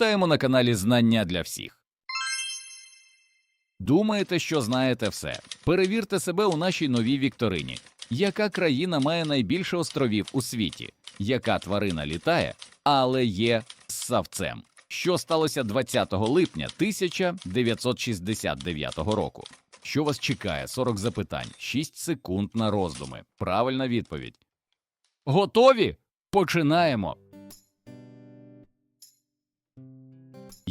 Вітаємо на каналі Знання для всіх. Думаєте, що знаєте все? Перевірте себе у нашій новій вікторині. Яка країна має найбільше островів у світі? Яка тварина літає, але є ссавцем? Що сталося 20 липня 1969 року? Що вас чекає? 40 запитань, 6 секунд на роздуми. Правильна відповідь. Готові? Починаємо.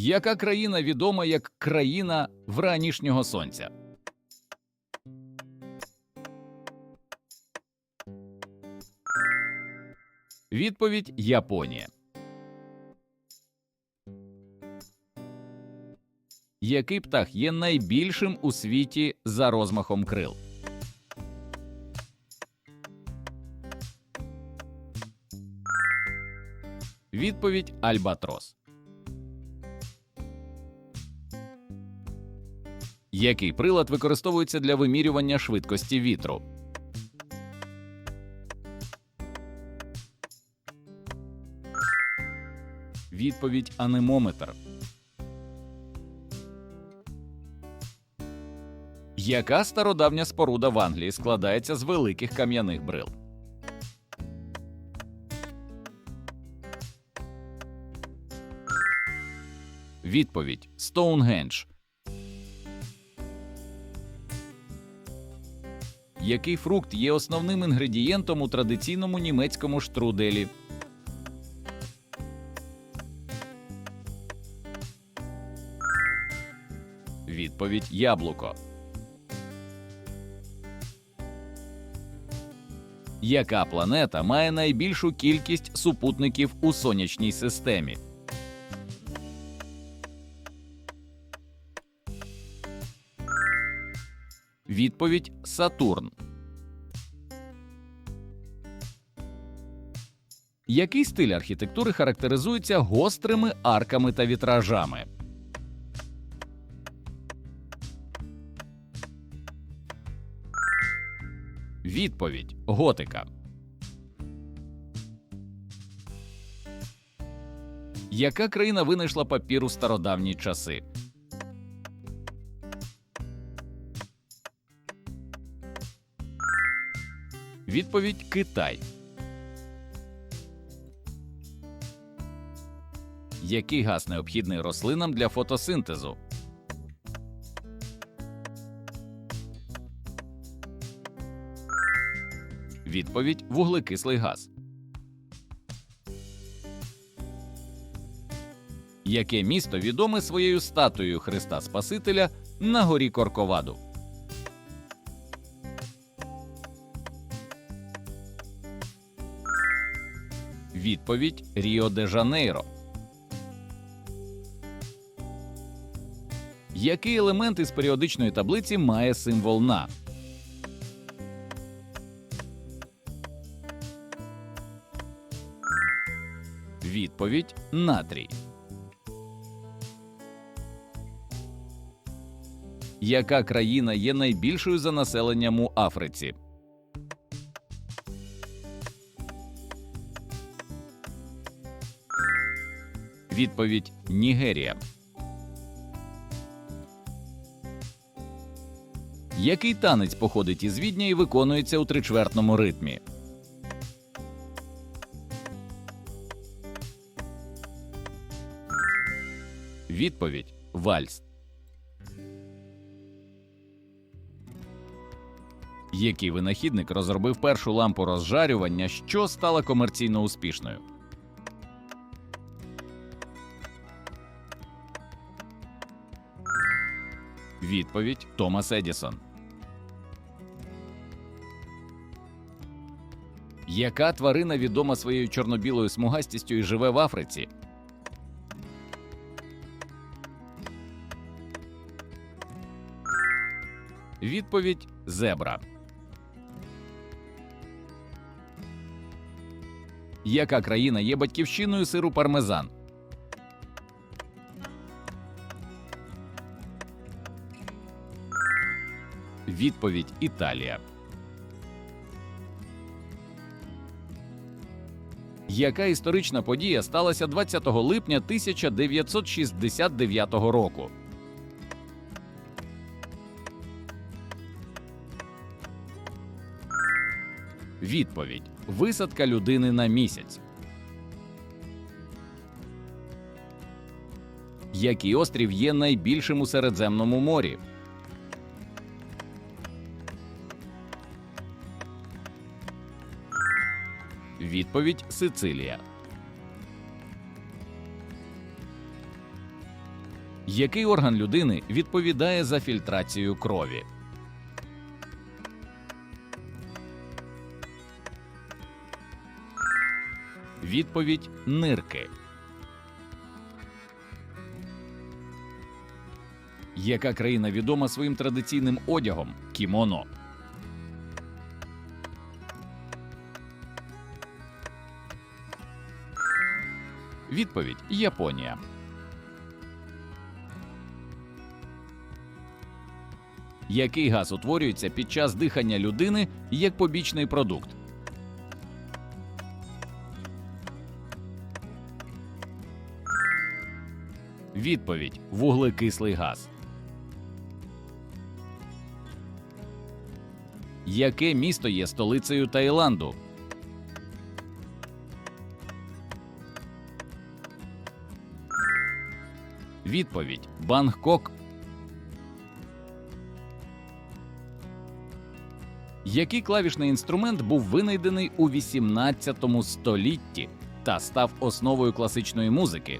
Яка країна відома як країна вранішнього сонця? Відповідь Японія. Який птах є найбільшим у світі за розмахом крил? Відповідь Альбатрос. Який прилад використовується для вимірювання швидкості вітру? Відповідь анемометр. Яка стародавня споруда в Англії складається з великих кам'яних брил? Відповідь Стоунгендж. Який фрукт є основним інгредієнтом у традиційному німецькому штруделі? Відповідь Яблуко. Яка планета має найбільшу кількість супутників у сонячній системі? Відповідь Сатурн. Який стиль архітектури характеризується гострими арками та вітражами? Відповідь Готика. Яка країна винайшла папір у стародавні часи? Відповідь Китай. Який газ необхідний рослинам для фотосинтезу? Відповідь вуглекислий газ. Яке місто відоме своєю статуєю Христа Спасителя на горі Корковаду? Відповідь Ріо де Жанейро. Який елемент із періодичної таблиці має символ на? Відповідь натрій. Яка країна є найбільшою за населенням у Африці? Відповідь Нігерія. Який танець походить із Відня і виконується у тричвертному ритмі? Відповідь Вальс. Який винахідник розробив першу лампу розжарювання, що стала комерційно успішною? Відповідь Томас Едісон. Яка тварина відома своєю чорно-білою смугастістю і живе в Африці? Відповідь зебра. Яка країна є батьківщиною сиру пармезан? Відповідь Італія. Яка історична подія сталася 20 липня 1969 року? Відповідь: висадка людини на місяць. Який острів є найбільшим у Середземному морі? Відповідь Сицилія. Який орган людини відповідає за фільтрацію крові? Відповідь нирки. Яка країна відома своїм традиційним одягом кімоно? Відповідь Японія. Який газ утворюється під час дихання людини як побічний продукт? Відповідь вуглекислий газ. Яке місто є столицею Таїланду? Відповідь Бангкок. Який клавішний інструмент був винайдений у 18 столітті та став основою класичної музики?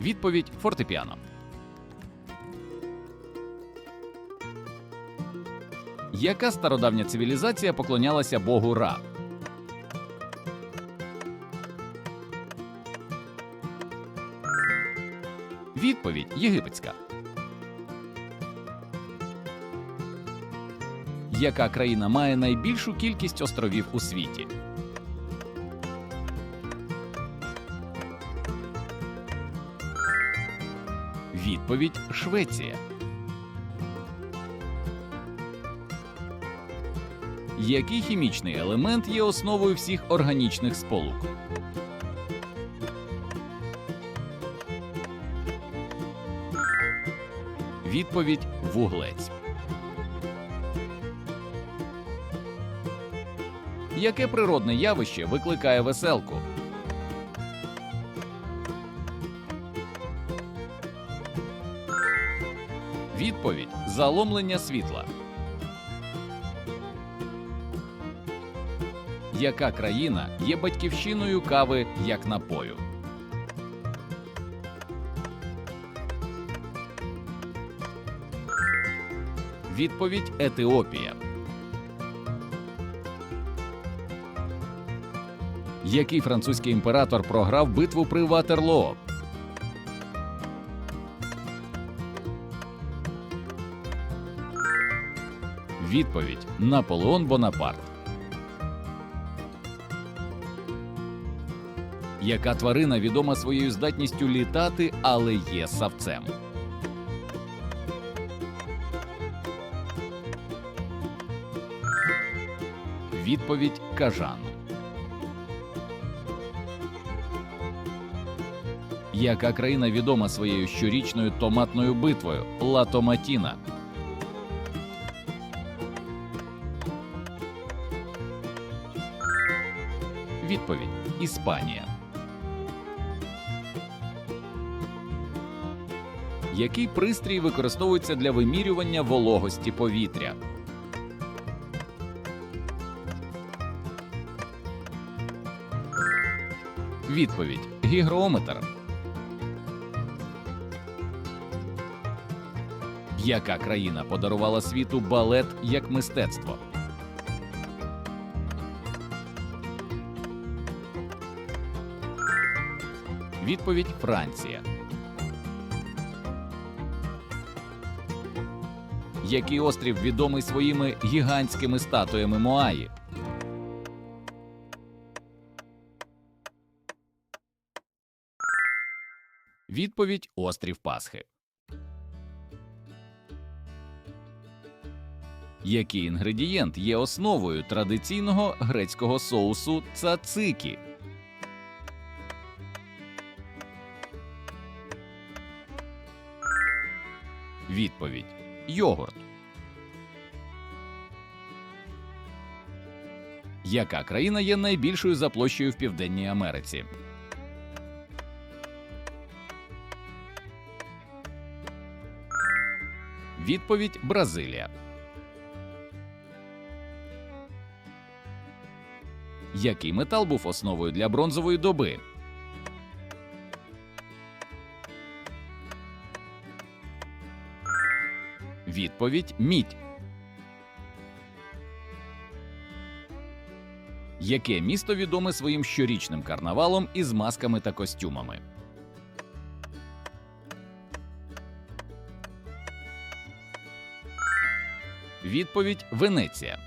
Відповідь фортепіано. Яка стародавня цивілізація поклонялася Богу Ра? Відповідь єгипетська. Яка країна має найбільшу кількість островів у світі? Відповідь Швеція. Який хімічний елемент є основою всіх органічних сполук? Відповідь вуглець. Яке природне явище викликає веселку? Відповідь заломлення світла. Яка країна є батьківщиною кави як напою? Відповідь Етиопія. Який французький імператор програв битву при Ватерлоо? Відповідь Наполеон Бонапарт. Яка тварина відома своєю здатністю літати, але є савцем? Відповідь кажан. Яка країна відома своєю щорічною томатною битвою Ла Томатіна? Відповідь Іспанія. Який пристрій використовується для вимірювання вологості повітря? Відповідь гігрометр. Яка країна подарувала світу балет як мистецтво? Відповідь Франція. Який острів відомий своїми гігантськими статуями Моаї? Відповідь Острів Пасхи. Який інгредієнт є основою традиційного грецького соусу цацикі? Відповідь йогурт. Яка країна є найбільшою за площею в Південній Америці? Відповідь Бразилія. Який метал був основою для бронзової доби? Відповідь мідь. Яке місто відоме своїм щорічним карнавалом із масками та костюмами? Відповідь Венеція.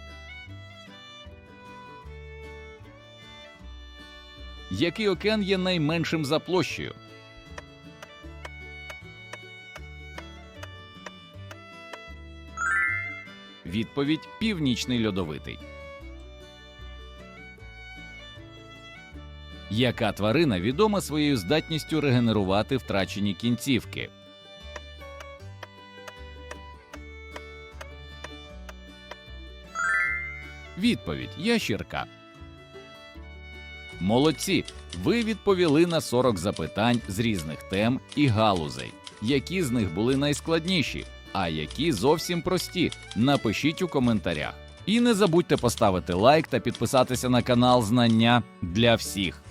Який океан є найменшим за площею? Відповідь Північний льодовитий. Яка тварина відома своєю здатністю регенерувати втрачені кінцівки? Відповідь Ящірка. Молодці. Ви відповіли на 40 запитань з різних тем і галузей. Які з них були найскладніші, а які зовсім прості. Напишіть у коментарях. І не забудьте поставити лайк та підписатися на канал Знання для всіх.